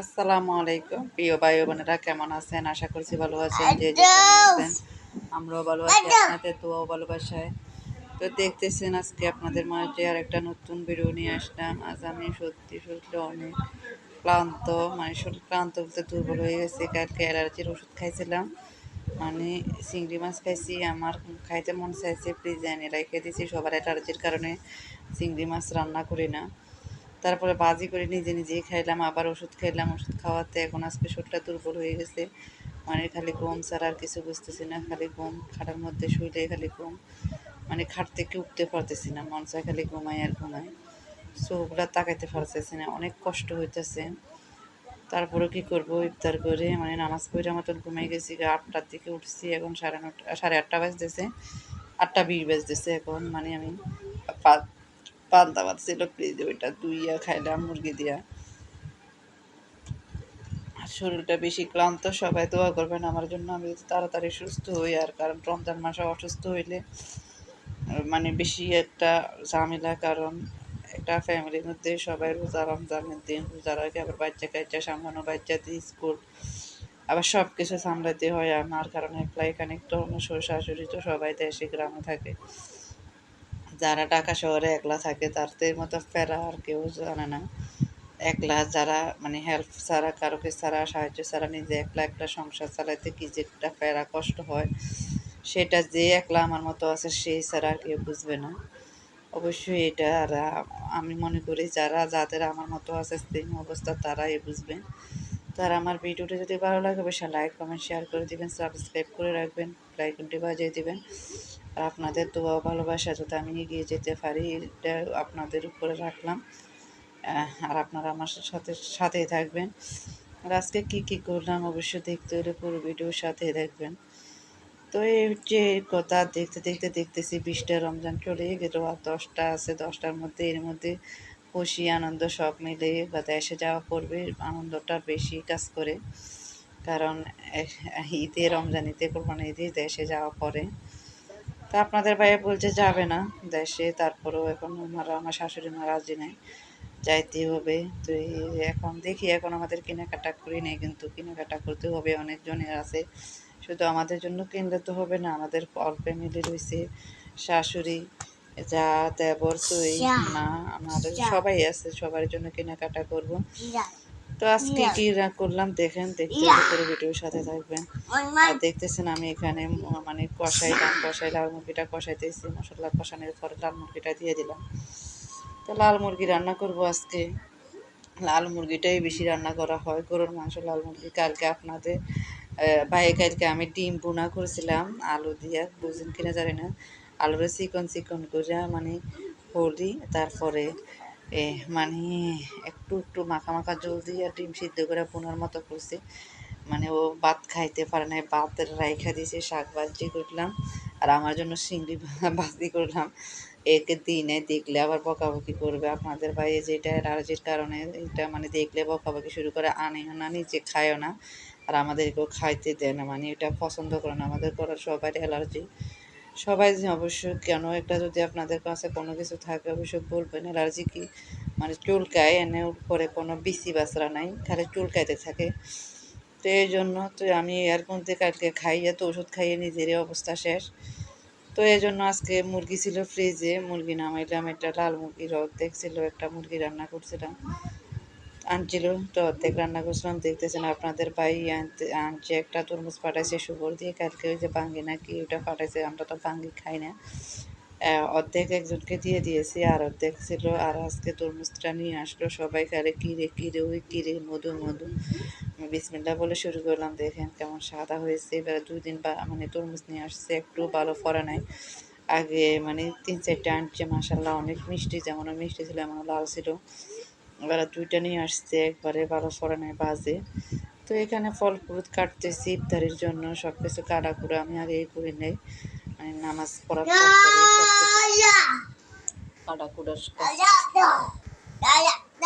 আসসালামু আলাইকুম। প্রিয় ভাই ও বোনেরা কেমন আছেন? আশা করছি ভালো আছেন যে আছেন আমরাও ভালো আছি আপনাদের দোয়াও ভালোবাসায়। তো দেখতেছেন আজকে আপনাদের মাঝে আর একটা নতুন ভিডিও নিয়ে আসলাম। আজ আমি সত্যি সত্যি অনেক ক্লান্ত মানে শরীর ক্লান্ত বলতে দুর্বল হয়ে গেছে। কালকে অ্যালার্জির ওষুধ খাইছিলাম মানে চিংড়ি মাছ খাইছি আমার খাইতে মন চাইছে ফ্রিজে এনে রেখে দিয়েছি সবার অ্যালার্জির কারণে চিংড়ি মাছ রান্না করি না। তারপরে বাজি করে নিজে নিজেই খাইলাম, আবার ওষুধ খাইলাম। ওষুধ খাওয়াতে এখন আজকে শরীরটা দুর্বল হয়ে গেছে। মানে খালি ঘুম ছাড়া আর কিছু বুঝতেছি না, খালি ঘুম, খাটার মধ্যে শুইলে খালি ঘুম। মানে খাট থেকে উঠতে পারতেছি না, মন চায় খালি ঘুমাই আর ঘুমাই। চোখগুলা তাকাইতে পারতেছি না, অনেক কষ্ট হইতেছে। তারপরে কি করব, ইফতার করে মানে নামাজ পড়ে মতন ঘুমাই গেছি আটটার দিকে উঠছি, এখন সাড়ে নটা, সাড়ে আটটা বাজতেছে। আটটা বিশ বাজতেছে এখন মানে আমি পান্তা ভাত ছিল ফ্রিজে ওইটা দুইয়া খাইলাম, মুরগি দিয়া। শরীরটা বেশি ক্লান্ত, সবাই দোয়া করবেন আমার জন্য, আমি তাড়াতাড়ি সুস্থ হই, আর কারণ রমজান মাসে অসুস্থ হইলে মানে বেশি একটা ঝামেলা, কারণ একটা ফ্যামিলির মধ্যে সবাই রোজা রমজানের দিন, রোজা রাখে, আবার বাচ্চা কাচ্চা সামলানো বাচ্চাদের স্কুল, আবার সব কিছু সামলাতে হয় আমার কারণে এখানে তো আমার শ্বশুর শাশুড়ি তো সবাই দেশে, গ্রামে থাকে। যারা ঢাকা শহরে একলা থাকে, তাদের মতো ফেরা আর কেউ জানে না। একলা যারা মানে হেল্প ছাড়া কারোকে ছাড়া, সাহায্য ছাড়া নিজে একলা একটা সংসার চালাইতে কি যে একটা ফেরা কষ্ট হয়, সেটা যে একলা আমার মতো আছে সেই ছাড়া আর কেউ বুঝবে না। অবশ্যই এটা আর আমি মনে করি যারা, যাদের আমার মতো আছে সেম অবস্থা, তারাই বুঝবে। তার আমার ভিডিওটা যদি ভালো লাগে, অবশ্যই লাইক কমেন্ট শেয়ার করে দিবেন সাবস্ক্রাইব করে রাখবেন লাইকনটি বাজিয়ে দিবেন। আর আপনাদের দোয়া ভালোবাসা যাতে আমি এগিয়ে যেতে পারি, এটা আপনাদের উপরে রাখলাম। আর আপনারা আমার সাথে, সাথেই থাকবেন। আর আজকে কী কী করলাম, অবশ্যই দেখতে হলে পুরো ভিডিওর সাথে দেখবেন তো এই যে কথা দেখতে দেখতে, দেখতেছি, বিশটা রমজান চলে গেল, আর দশটা আছে, দশটার মধ্যে, এর মধ্যে খুশি, আনন্দ সব মিলে বা দেশে যাওয়া পড়বে আনন্দটা বেশি কাজ করে। কারণ ঈদে রমজান ঈদে কোরবানি ঈদে দেশে যাওয়া পরে তা আপনাদের ভাইয়া বলছে যাবে না দেশে, তারপরেও এখন আমার আমার শাশুড়ি মা রাজি নেই। যাইতে হবে। তো এখন দেখি, এখন আমাদের কেনাকাটা করি নেই, কিন্তু কেনাকাটা করতে হবে অনেকজনের আছে। শুধু আমাদের জন্য কিনলে তো হবে না, আমাদের অল ফ্যামিলি রয়েছে শাশুড়ি। যা দেবর তুই মা আমাদের সবাই আছে সবার জন্য কেনাকাটা করব। তো আজকে কি করলাম দেখেন দেখতে করে ভিডিওর সাথে থাকবেন। আর দেখতেছেন আমি এখানে মানে কষাইলাম কষাই লাল মুরগিটা কষাইতেছি মশলা কষানোর পরে লাল মুরগিটা দিয়ে দিলাম। তো লাল মুরগি রান্না করব আজকে। লাল মুরগিটাই বেশি রান্না করা হয় গরুর মাংস লাল মুরগি। কালকে আপনাদের ভাইয়ে কালকে আমি ডিম বোনা করেছিলাম আলু দিয়া বুঝেন কিনা জানি না। আলুরে চিকন চিকন করে মানে হলি তারপরে মানে একটু একটু মাখা মাখা জল দিয়ে ডিম সিদ্ধ করে বোনার মতো করছি। মানে ও ভাত খাইতে পারে না ভাত রাইখা দিয়েছে শাক ভাজি করলাম, আর আমার জন্য চিংড়ি ভাজি করলাম। একে দিনে দেখলে আবার বকাবকি করবে। আপনাদের ভাই যেটা অ্যালার্জির কারণে এটা মানে দেখলে বকাবকি শুরু করে আনেও না, নিজে খায়ও না। আর আমাদেরকেও খাইতে দেয় না মানে এটা পছন্দ করে না। আমাদের করার সবাই অ্যালার্জি। সবাই অবশ্য কেন একটা যদি আপনাদের কাছে কোনো কিছু থাকে অবশ্যই বলবেন, অ্যালার্জি কি? মানে চুলকায়, এনে উপরে কোনো বিসি বাসরা নাই খালি চুলকাইতে থাকে। তো এই জন্য তো আমি এর মধ্যে কালকে খাইয়ে তো ওষুধ খাইয়ে নিজেরই অবস্থা শেষ। তো এই জন্য আজকে মুরগি ছিল ফ্রিজে মুরগি নামাইলাম, একটা লাল মুরগির অর্ধেক ছিল একটা মুরগি রান্না করছিলাম। আনছিল তো অর্ধেক রান্না করছিলাম, দেখতেছেন আপনাদের ভাই আনতে আনছে একটা তরমুজ পাঠাইছে সুগর দিয়ে, কালকে ওই যে বাঙ্গি নাকি ওটা পাঠাইছে, আমরা তো বাঙ্গি খাই না। অর্ধেক একজনকে দিয়ে দিয়েছি, আর অর্ধেক ছিল, আর আজকে তরমুজটা নিয়ে আসলো সবাই খালে কিরে কিরে ওই কিরে মধু মধু। বিসমিল্লা বলে শুরু করলাম, দেখেন কেমন সাদা হয়েছে, এবার দুই দিন বা মানে তরমুজ নিয়ে আসছে, একটু ভালো ফরা নাই। আগে মানে তিন চারটে আনছে মাসাল্লাহ অনেক মিষ্টি যেমন মিষ্টি ছিল এমন লাল ছিল। এবার দুইটা নিয়ে আসছে, একবারে ভালো ফরা নাই বাজে। তো এখানে ফল ফ্রুট কাটতেছি ইফতারির জন্য সব কিছু কাটাকুড়া আমি আগে করে নেই। মানে নামাজ পড়ার পর পরে সব কিছু কাটাকুড়া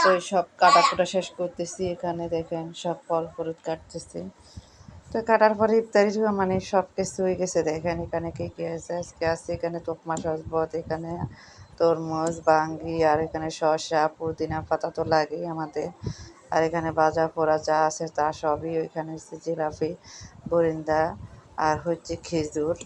তো সব কাটাকুটা শেষ করতেছি এখানে, দেখেন সব ফল ফ্রুট কাটতেছি। তো কাটার পরে ইফতারি মানে সব কিছু হয়ে গেছে, দেখেন এখানে কি কি আছে, আজকে আছে এখানে তোকমা সসবত, এখানে তরমুজ, বাঙ্গি, আর এখানে শসা, পুদিনা পাতা তো লাগেই আমাদের। আর এখানে বাজা পোড়া যা আছে তা সবই ওইখানে হচ্ছে জিলাপি, বরিন্দা, আর হচ্ছে খেজুর।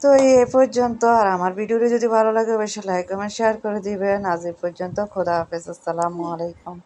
তো এই পর্যন্ত, আর আমার ভিডিওটি যদি ভালো লাগে, অবশ্যই লাইক কমেন্ট শেয়ার করে দিবেন। আজ এই পর্যন্ত, খোদা হাফেজ, আসসালামু আলাইকুম।